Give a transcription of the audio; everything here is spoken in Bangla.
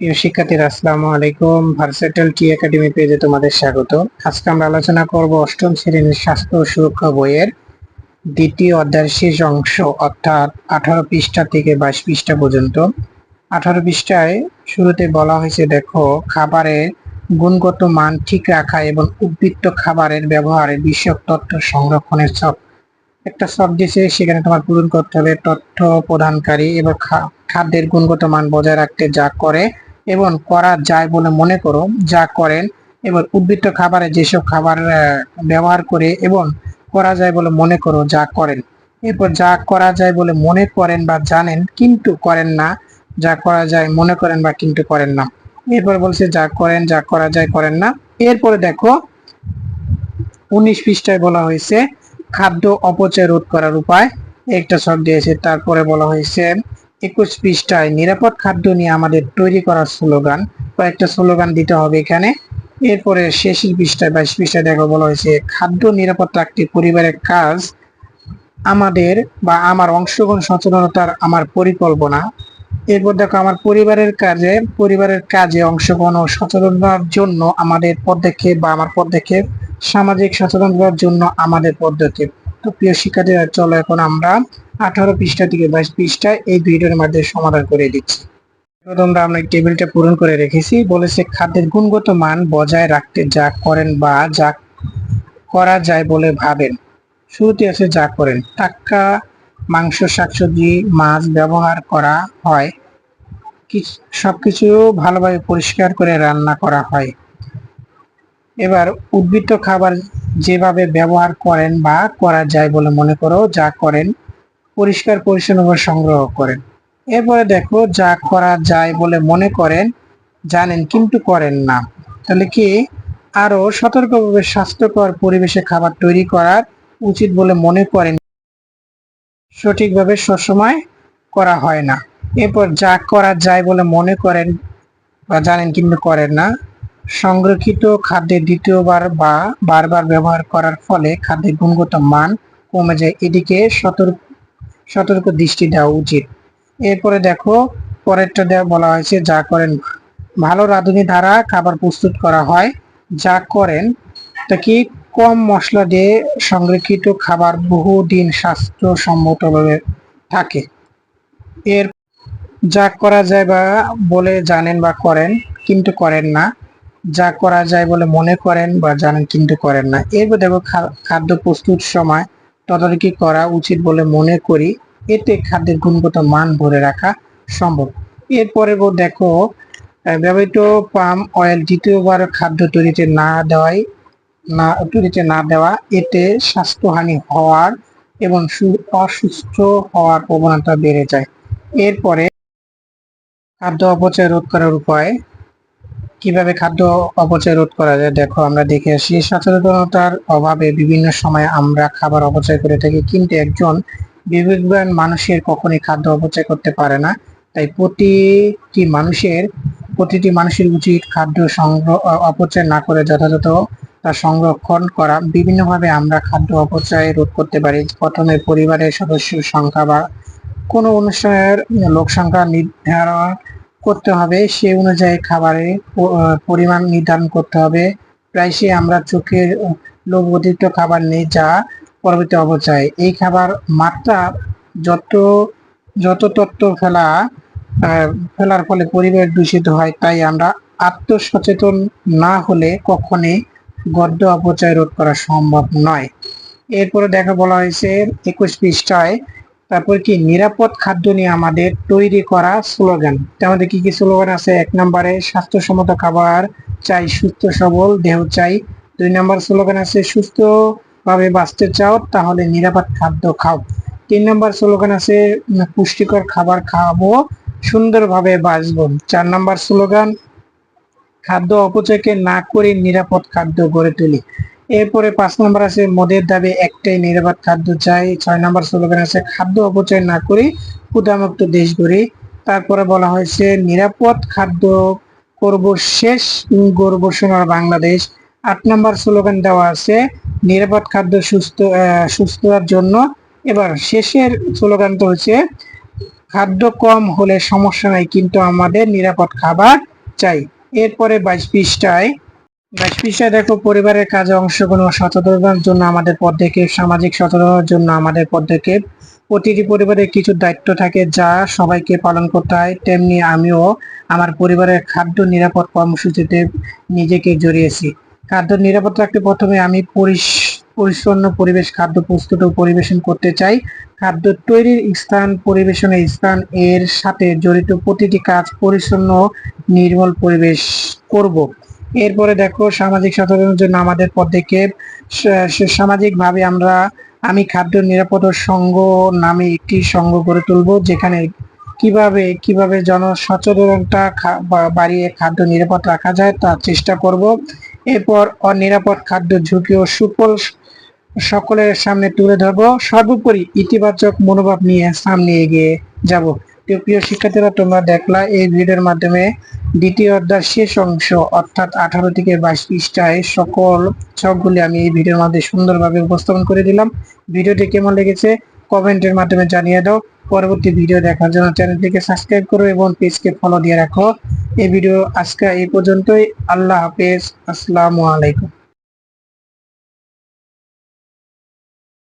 প্রিয় শিক্ষার্থীরা, আসসালামু আলাইকুম। ভার্সেটাল টি একাডেমি পেজে তোমাদের স্বাগত। আজকে আমরা আলোচনা করব অষ্টম শ্রেণির স্বাস্থ্য সুরক্ষা বইয়ের দ্বিতীয় অধ্যায়ের শেষ অংশ, অর্থাৎ আঠারো পৃষ্ঠা থেকে বাইশ পৃষ্ঠা পর্যন্ত। আঠারো পৃষ্ঠায় শুরুতে বলা হয়েছে, দেখো, খাবারের গুণগত মান ঠিক রাখা এবং উদ্বৃত্ত খাবারের ব্যবহারের বিষয়ক তথ্য সংরক্ষণের সব একটা সব দিয়েছে, সেখানে তোমার পূরণ করতে হবে তথ্য প্রদানকারী এবং খাদ্যের গুণগত মান বজায় রাখতে যা করে এবং করা যায় বলে মনে করো, যা করেন এবং উদ্বৃত্ত খাবারে যেসব খাবার ব্যবহার করে এবং করা যায় বলে মনে করো, যা করেন। এরপর যা করা যায় বলে মনে করেন বা জানেন, কিন্তু করেন না, যা করা যায় মনে করেন বা কিন্তু করেন না। এরপর বলছে যা করেন, যা করা যায় করেন না। এরপরে দেখো, উনিশ পৃষ্ঠায় বলা হয়েছে, খাদ্য অপচয় রোধ করার উপায়। একটা সব দিয়েছে তারপরে বলা হয়েছে একুশ পৃষ্ঠায় নিরাপদ খাদ্য নিয়ে আমাদের তৈরি করার স্লোগান, কয়েকটা স্লোগান দিতে হবে এখানে। এরপরে শেষের পৃষ্ঠায়, বাইশ পৃষ্ঠায় দেখো বলা হয়েছে, খাদ্য নিরাপদ রাখতে পরিবারের কাজ। আমাদের বা আমার অংশগ্রহণ সচেতনতার আমার পরিকল্পনা। এরপর দেখো, আমার পরিবারের কাজে পরিবারের কাজে অংশগ্রহণ ও সচেতনতার জন্য আমাদের পদক্ষেপ বা আমার পদক্ষেপ, সামাজিক সচেতনতার জন্য আমাদের পদক্ষেপ। তো প্রিয় শিক্ষার্থীরা, চলো এখন আমরা আঠারো পৃষ্ঠা থেকে বাইশ পৃষ্ঠায় এই দুইটার মধ্যে সমাধান করে দিচ্ছি। তোমরা আমরা টেবিলটা পূরণ করে রেখেছি। বলেছে খাদ্যের গুণগত মান বজায় রাখতে যা করেন বা যা করা যায় বলে ভাবেন। শুরুতে আছে যা করেন। টাটকা, মাংস, শাকসবজি, মাছ ব্যবহার করা হয়। কিছ- সবকিছু ভালোভাবে পরিষ্কার করে রান্না করা হয়। এবার উদ্বৃত্ত খাবার যেভাবে ব্যবহার করেন বা করা যায় বলে মনে করো, যা করেন পরিষ্কার পরিচ্ছন্নভাবে সংগ্রহ করেন। এরপরে দেখো, যা করা যায় বলে মনে করেন, জানেন কিন্তু করেন না। তাহলে কি? আরও সতর্কভাবে স্বাস্থ্যকর পরিবেশে খাবার তৈরি করার উচিত বলে মনে করেন। সঠিকভাবে সবসময় করা হয় না। এরপর যা করা যায় বলে মনে করেন বা জানেন কিন্তু করেন না, সংরক্ষিত খাদ্যের দ্বিতীয়বার বা বারবার ব্যবহার করার ফলে খাদ্যের গুণগত মান কমে যায়। এদিকে সতর্ক সতর্ক দৃষ্টি দেওয়া উচিত। এরপরে দেখো, পরেরটা বলা হয়েছে, যা করেন, ভালো রাঁধুনি দ্বারা খাবার প্রস্তুত করা হয়, যা করেন, তা কি কম মশলা দিয়ে সংরক্ষিত খাবার বহুদিন স্বাস্থ্যসম্মতভাবে থাকে। এর, যা করা যায় বা বলে জানেন বা করেন, কিন্তু করেন না। যা করা যায় বলে মনে করেন বা জানেন, কিন্তু করেন না। এরপর দেখো খাদ্য প্রস্তুত সময় তদারকি করা উচিত বলে মনে করি। এতে খাদ্যের গুণগত মান ধরে রাখা সম্ভব। এরপরে দেখো ব্যবহৃত পাম অয়েল দ্বিতীয়বার খাদ্য তৈরিতে না দেওয়াই, না, তৈরিতে না দেওয়া, এতে স্বাস্থ্যহানি হওয়ার এবং অসুস্থ হওয়ার প্রবণতা বেড়ে যায়। এরপরে খাদ্য অপচয় রোধ করার উপায় কীভাবে খাদ্য অপচয় রোধ করা যায়? দেখো, আমরা দেখে আসি। সচেতনতার অভাবে বিভিন্ন সময় আমরা খাবার অপচয় করে থাকি, কিন্তু একজন বিবেকবান মানুষের কখনই খাদ্য অপচয় করতে পারে না। তাই প্রতিটি মানুষের প্রতিটি মানুষের উচিত খাদ্য সংগ্রহ, অপচয় না করে যথাযথ তা সংরক্ষণ করা। বিভিন্নভাবে আমরা খাদ্য অপচয় রোধ করতে পারি। প্রথমে পরিবারের সদস্য সংখ্যা বা কোনো অনুষ্ঠানের লোক সংখ্যা নির্ধারণ করতে হবে সে অনুযায়ী খাবারের পরিমাণ নির্ধারণ করতে হবে। প্রায়শই আমরা চোখের লোভ অতিরিক্ত খাবার নেই যা পরবর্তী অপচয়। এই খাবার মাত্রা যত যত তত্ত্ব ফেলা ফেলার ফলে পরিবেশ দূষিত হয়, তাই আমরা আত্মসচেতন না হলে কখনই গদ্য অপচয় রোধ করা সম্ভব নয়। এরপরে দেখা বলা হয়েছে একুশ পৃষ্ঠায় তারপর কি, নিরাপদ খাদ্য নিয়ে আমাদের তৈরি করা স্লোগান। আমাদের কি কি স্লোগান আছে? এক নম্বরে, স্বাস্থ্যসম্মত খাবার চাই, সুস্থ, সবল, দেহ চাই। দুই নম্বর স্লোগান আছে সুস্থ ভাবে বাঁচতে চাও, তাহলে নিরাপদ খাদ্য খাও। তিন নম্বর স্লোগান আছে পুষ্টিকর খাবার খাব সুন্দরভাবে বাঁচব। চার নম্বর স্লোগান, খাদ্য অপচয়কে না করে নিরাপদ খাদ্য গড়ে তুলি। এরপরে পাঁচ নম্বর আছে, মদের দাবি একটাই, নিরাপদ খাদ্য চাই। ছয় নম্বর স্লোগান আছে, খাদ্য অপচয় না করে, ক্ষুধামুক্ত দেশ গড়ি। তারপরে বলা হয়েছে, নিরাপদ খাদ্য করব শেষ গর্ব সোনার বাংলাদেশ। আট নম্বর স্লোগান দেওয়া আছে, নিরাপদ খাদ্য সুস্থ সুস্থতার জন্য। এবার শেষের স্লোগানটা হচ্ছে, খাদ্য কম হলে সমস্যা নাই, কিন্তু আমাদের নিরাপদ খাবার চাই। এরপরে বাইশ পৃষ্ঠায় বাইশ দেখো, পরিবারের কাজে অংশগ্রহণ ও সচেতনতার জন্য আমাদের পদক্ষেপ, সামাজিক সচেতনতার জন্য আমাদের পদক্ষেপ। প্রতিটি পরিবারের কিছু দায়িত্ব থাকে যা সবাইকে পালন করতে হয়। তেমনি আমিও আমার পরিবারের খাদ্য নিরাপদ কর্মসূচিতে নিজেকে জড়িয়েছি। খাদ্য নিরাপদ রাখতে প্রথমে আমি পরিচ্ছন্ন পরিবেশ, খাদ্য প্রস্তুত ও পরিবেশন করতে চাই। খাদ্য তৈরির স্থান, পরিবেশনের স্থান, এর সাথে জড়িত প্রতিটি কাজ পরিচ্ছন্ন নির্মল পরিবেশ করব। এরপরে দেখো, সামাজিক সচেতনতার জন্য আমাদের পদক্ষেপ সামাজিক ভাবে আমরা, আমি খাদ্য নিরাপদ সংঘ নামে একটি সংঘ গড়ে তুলব, যেখানে কীভাবে কীভাবে জন সচেতনতা খা- বা- বাড়িয়ে খাদ্য নিরাপদ রাখা যায় তার চেষ্টা করব। এরপর অনিরাপদ খাদ্য ঝুঁকি ও সুফল সকলের সামনে তুলে ধরবো। সর্বোপরি ইতিবাচক মনোভাব নিয়ে সামনে এগিয়ে যাব। তো প্রিয় শিক্ষার্থীরা, তোমরা দেখলা এই ভিডিওর মাধ্যমে দ্বিতীয় অধ্যায় শেষ অংশ, অর্থাৎ আঠারো থেকে বাইশ পৃষ্ঠায় সকল ছকগুলি আমি এই ভিডিওর মধ্যে সুন্দরভাবে উপস্থাপন করে দিলাম। ভিডিওটি কেমন লেগেছে কমেন্টের মাধ্যমে জানিয়ে দাও। পরবর্তী ভিডিও দেখার জন্য চ্যানেলটিকে সাবস্ক্রাইব করো এবং পেজকে ফলো দিয়ে রাখো। এই ভিডিও আজকে এই পর্যন্তই। আল্লাহ হাফেজ। আসসালামু আলাইকুম।